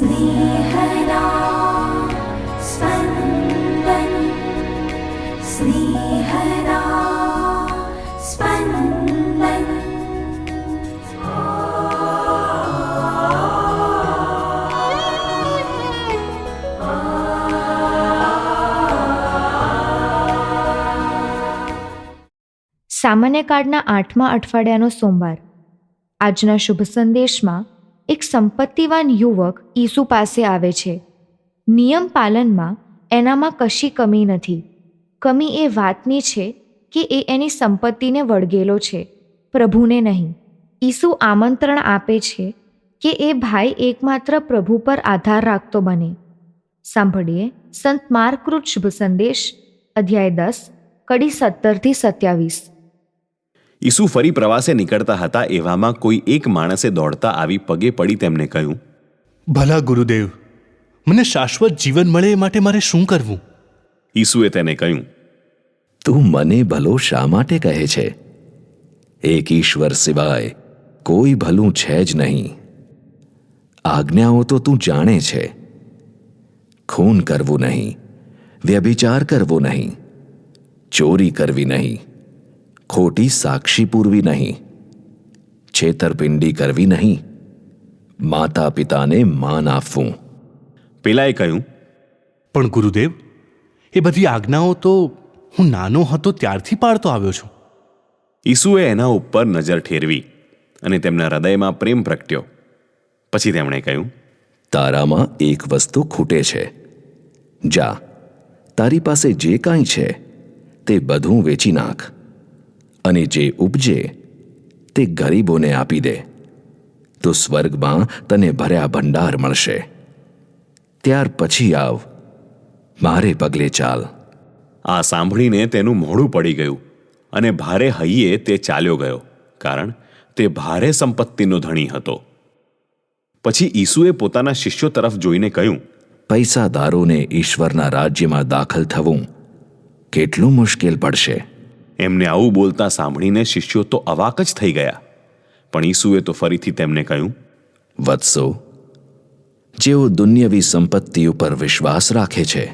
स्नेहदा स्पन्दन् स्नेहदा स्पन्दन् સામાન્ય કાળના આઠમા અઠવાડિયાનો સોમવાર આજના શુભ સંદેશમાં એક સંપત્તિવાન યુવક ઈસુ પાસે આવે છે. નિયમ પાલનમાં એનામાં કશી કમી નથી. કમી એ વાતની છે કે એ એની સંપત્તિને વળગેલો છે. પ્રભુને નહીં. ઈસુ આમંત્રણ આપે છે કે એ ભાઈ એકમાત્ર પ્રભુ પર આધાર રાખતો બને. સાંભળીએ સંત માર્કૃત શુભ સંદેશ, અધ્યાય દસ, કડી સત્તરથી સત્યાવીસ. ઈસુ ફરી પ્રવાસે નીકળતા હતા એવામાં કોઈ એક માણસે દોડતા આવી પગે પડી તેમને કહ્યું ભલા ગુરુદેવ મને શાશ્વત જીવન મળે એ માટે મારે શું કરવું? ઈસુએ તેને કહ્યું તું મને ભલો શા માટે કહે છે? એક ઈશ્વર સિવાય કોઈ ભલું છે જ નહીં. આજ્ઞાઓ તો તું જાણે છે. ખૂન કરવું નહીં વ્યભિચાર કરવો નહીં ચોરી કરવી નહીં. ખોટી સાક્ષી પૂરવી નહીં છેતરપિંડી કરવી નહીં માતા પિતાને માન આપવું. પેલાએ કહ્યું પણ ગુરુદેવ એ બધી આજ્ઞાઓ તો હું નાનો હતો ત્યારથી પાડતો આવ્યો છું. ઈસુએ એના ઉપર નજર ઠેરવી અને તેમના હૃદયમાં પ્રેમ પ્રગટ્યો. પછી તેમણે કહ્યું તારામાં એક વસ્તુ ખૂટે છે. જા તારી પાસે જે કાંઈ છે તે બધું વેચી નાખ. અને જે ઉપજે તે ગરીબોને આપી દે તો સ્વર્ગમાં તને ભર્યા ભંડાર મળશે. ત્યાર પછી આવ મારે પગલે ચાલ. આ સાંભળીને તેનું મોઢું પડી ગયું અને ભારે હૈયે તે ચાલ્યો ગયો કારણ તે ભારે સંપત્તિનો ધણી હતો. પછી ઈસુએ પોતાના શિષ્યો તરફ જોઈને કહ્યું પૈસાદારોને ઈશ્વરના રાજ્યમાં દાખલ થવું કેટલું મુશ્કેલ પડશે. એમને આવું બોલતા સાંભળીને શિષ્યો તો અવાક જ થઈ ગયા. પણ ઈસુએ તો ફરીથી તેમને કહ્યું, વત્સો, જેઓ દુન્યવી સંપત્તિ ઉપર વિશ્વાસ રાખે છે,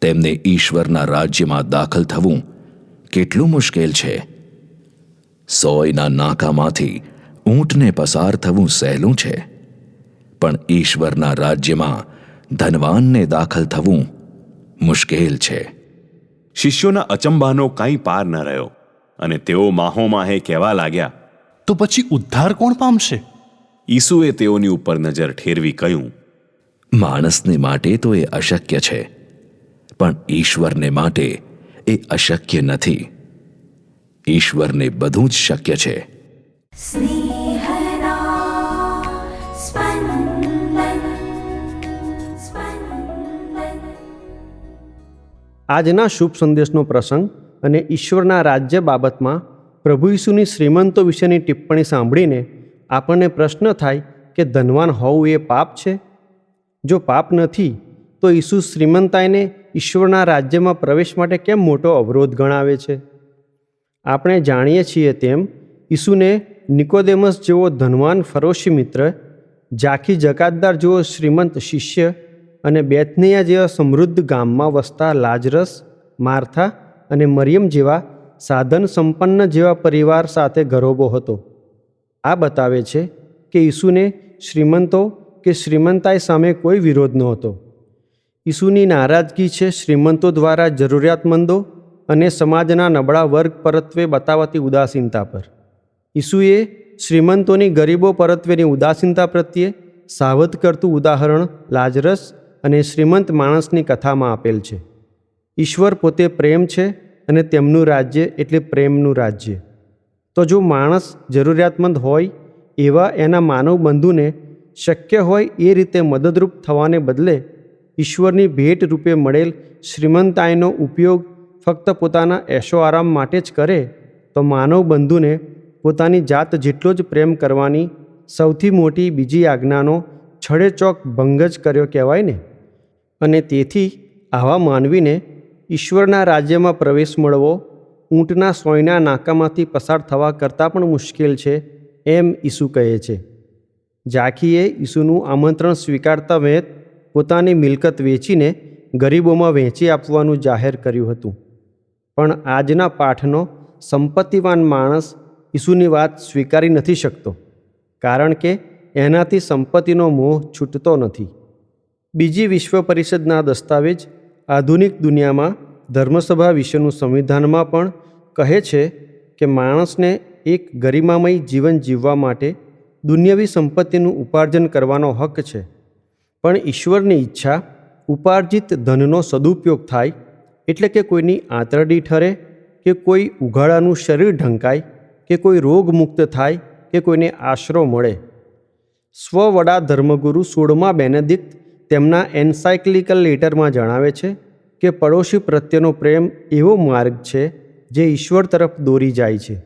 તેમને ઈશ્વરના રાજ્યમાં દાખલ થવું કેટલું મુશ્કેલ છે. સોયના નાકામાંથી ઊંટને પસાર થવું સહેલું છે, પણ ઈશ્વરના રાજ્યમાં ધનવાનને દાખલ થવું મુશ્કેલ છે. શિષ્યોના અચંબાનો કાંઈ પાર ન રહ્યો અને તેઓ માહોમાહે કહેવા લાગ્યા તો પછી ઉદ્ધાર કોણ પામશે? ઈસુએ તેઓની ઉપર નજર ઠેરવી કહ્યું માણસને માટે તો એ અશક્ય છે પણ ઈશ્વરને માટે એ અશક્ય નથી. ઈશ્વરને બધું જ શક્ય છે. સ્નેહ આજના શુભ સંદેશનો પ્રસંગ અને ઈશ્વરના રાજ્ય બાબતમાં પ્રભુ ઈસુની શ્રીમંતો વિશેની ટિપ્પણી સાંભળીને આપણને પ્રશ્ન થાય કે ધનવાન હોવું એ પાપ છે? જો પાપ નથી, તો ઈસુ શ્રીમંતાઈને ઈશ્વરના રાજ્યમાં પ્રવેશ માટે કેમ મોટો અવરોધ ગણાવે છે? આપણે જાણીએ છીએ તેમ, ઈસુને નિકોદેમસ જેવો ધનવાન ફરોશી મિત્ર, ઝાંખી જકાતદાર જેવો શ્રીમંત શિષ્ય અને બેથનિયા જેવા સમૃદ્ધ ગામમાં વસતા લાજરસ, માર્થા અને મરિયમ જેવા સાધન સંપન્ન જેવા પરિવાર સાથે ગરોબો હતો. આ બતાવે છે કે ઈસુને શ્રીમંતો કે શ્રીમંતાઈ સામે કોઈ વિરોધ નહોતો. ઈસુની નારાજગી છે શ્રીમંતો દ્વારા જરૂરિયાતમંદો અને સમાજના નબળા વર્ગ પરત્વે બતાવતી ઉદાસીનતા પર. ઈસુએ શ્રીમંતોની ગરીબો પરત્વેની ઉદાસીનતા પ્રત્યે સાવધ કરતું ઉદાહરણ લાજરસ અને શ્રીમંત માણસની કથામાં આપેલ છે. ઈશ્વર પોતે પ્રેમ છે અને તેમનું રાજ્ય એટલે પ્રેમનું રાજ્ય. તો જો માણસ જરૂરિયાતમંદ હોય, એવા એના માનવ બંધુને શક્ય હોય એ રીતે મદદરૂપ થવાને બદલે ઈશ્વરની ભેટ રૂપે મળેલ શ્રીમંતાઈનો ઉપયોગ ફક્ત પોતાના એશો આરામ માટે જ કરે, તો માનવ બંધુને પોતાની જાત જેટલો જ પ્રેમ કરવાની સૌથી મોટી બીજી આજ્ઞાનો છડેચોક ભંગ જ કર્યો કહેવાય ને. અને તેથી આવા માનવીને ઈશ્વરના રાજ્યમાં પ્રવેશ મળવો, ઊંટના સોયના નાકામાંથી પસાર થવા કરતાં પણ મુશ્કેલ છે એમ ઈસુ કહે છે. ઝાંખીએ ઈસુનું આમંત્રણ સ્વીકારતા વેત પોતાની મિલકત વેચીને ગરીબોમાં વહેંચી આપવાનું જાહેર કર્યું હતું. પણ આજના પાઠનો સંપત્તિવાન માણસ ઈસુની વાત સ્વીકારી નથી શકતો, કારણ કે એનાથી સંપત્તિનો મોહ છૂટતો નથી. બીજી વિશ્વ પરિષદના દસ્તાવેજ આધુનિક દુનિયામાં ધર્મસભા વિશેનું સંવિધાનમાં પણ કહે છે કે માણસને એક ગરિમામય જીવન જીવવા માટે દુન્યવી સંપત્તિનું ઉપાર્જન કરવાનો હક છે. પણ ઈશ્વરની ઈચ્છા ઉપાર્જિત ધનનો સદુપયોગ થાય એટલે કે કોઈની આંતરડી ઠરે, કે કોઈ ઉઘાડાનું શરીર ઢંકાય, કે કોઈ રોગમુક્ત થાય, કે કોઈને આશરો મળે. સ્વવડા ધર્મગુરુ સોળમા બેનેદિક્ત તેમના એન્સાયક્લિકલ લેટરમાં જણાવે છે કે પડોશી પ્રત્યેનો પ્રેમ એવો માર્ગ છે જે ઈશ્વર તરફ દોરી જાય છે.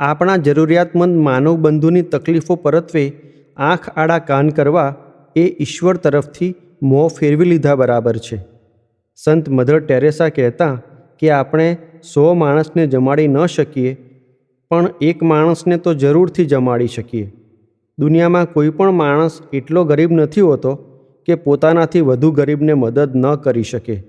આપણા જરૂરિયાતમંદ માનવ બંધુની તકલીફો પરત્વે આંખ આડા કાન કરવા એ ઈશ્વર તરફથી મોં ફેરવી લીધા બરાબર છે. સંત મધર ટેરેસા કહેતા કે આપણે સો માણસને જમાડી ન શકીએ, પણ એક માણસને તો જરૂરથી જમાડી શકીએ. દુનિયામાં કોઈ પણ માણસ એટલો ગરીબ નથી હોતો કે પોતાનાથી વધુ ગરીબને મદદ ન કરી શકે.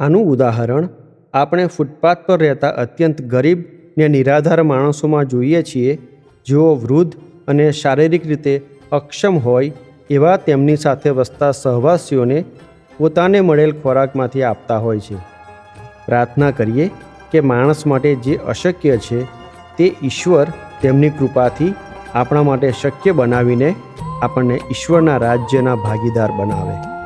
આનું ઉદાહરણ, આપણે ફૂટપાથ પર રહેતા અત્યંત ગરીબ ને નિરાધાર માણસોમાં જોઈએ છીએ, જેઓ વૃદ્ધ અને શારીરિક રીતે અક્ષમ હોય એવા તેમની સાથે વસતા સહવાસીઓને પોતાને મળેલ ખોરાકમાંથી આપતા હોય છે. પ્રાર્થના કરીએ કે માણસ માટે જે અશક્ય છે તે ઈશ્વર તેમની કૃપાથી આપણા માટે શક્ય બનાવીને આપણને ઈશ્વરના રાજ્યના ભાગીદાર બનાવે.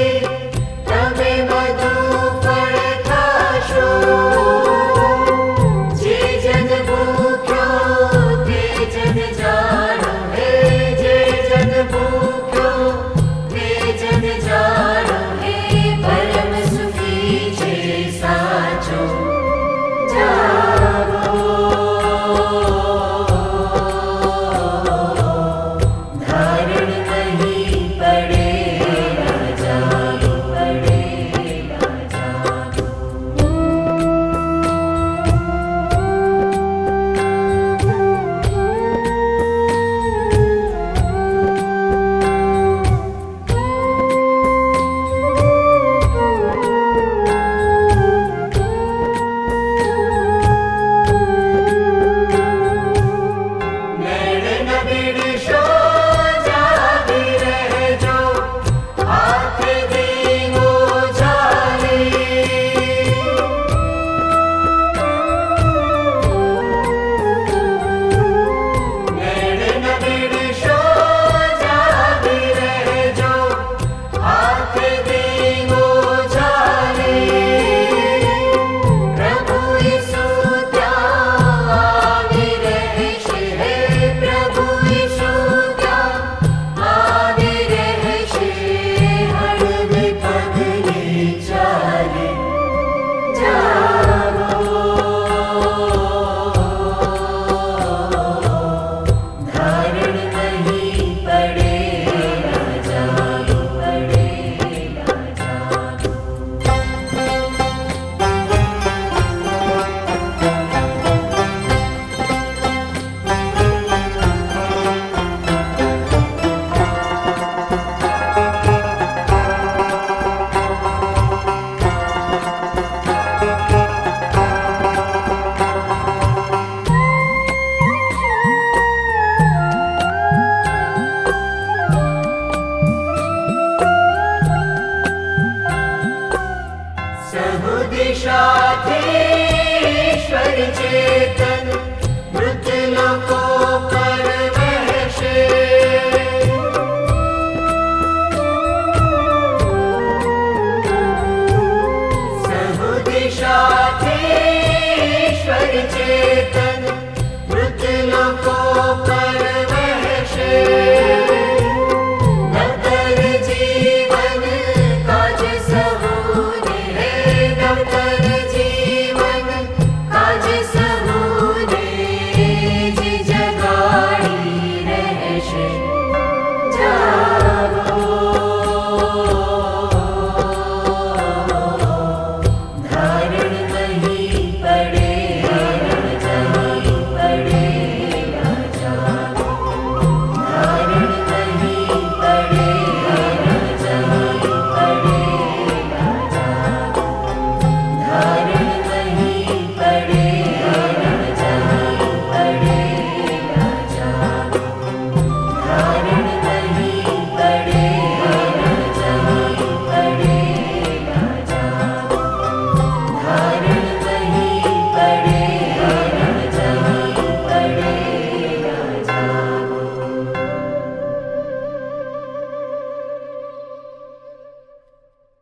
Thank you.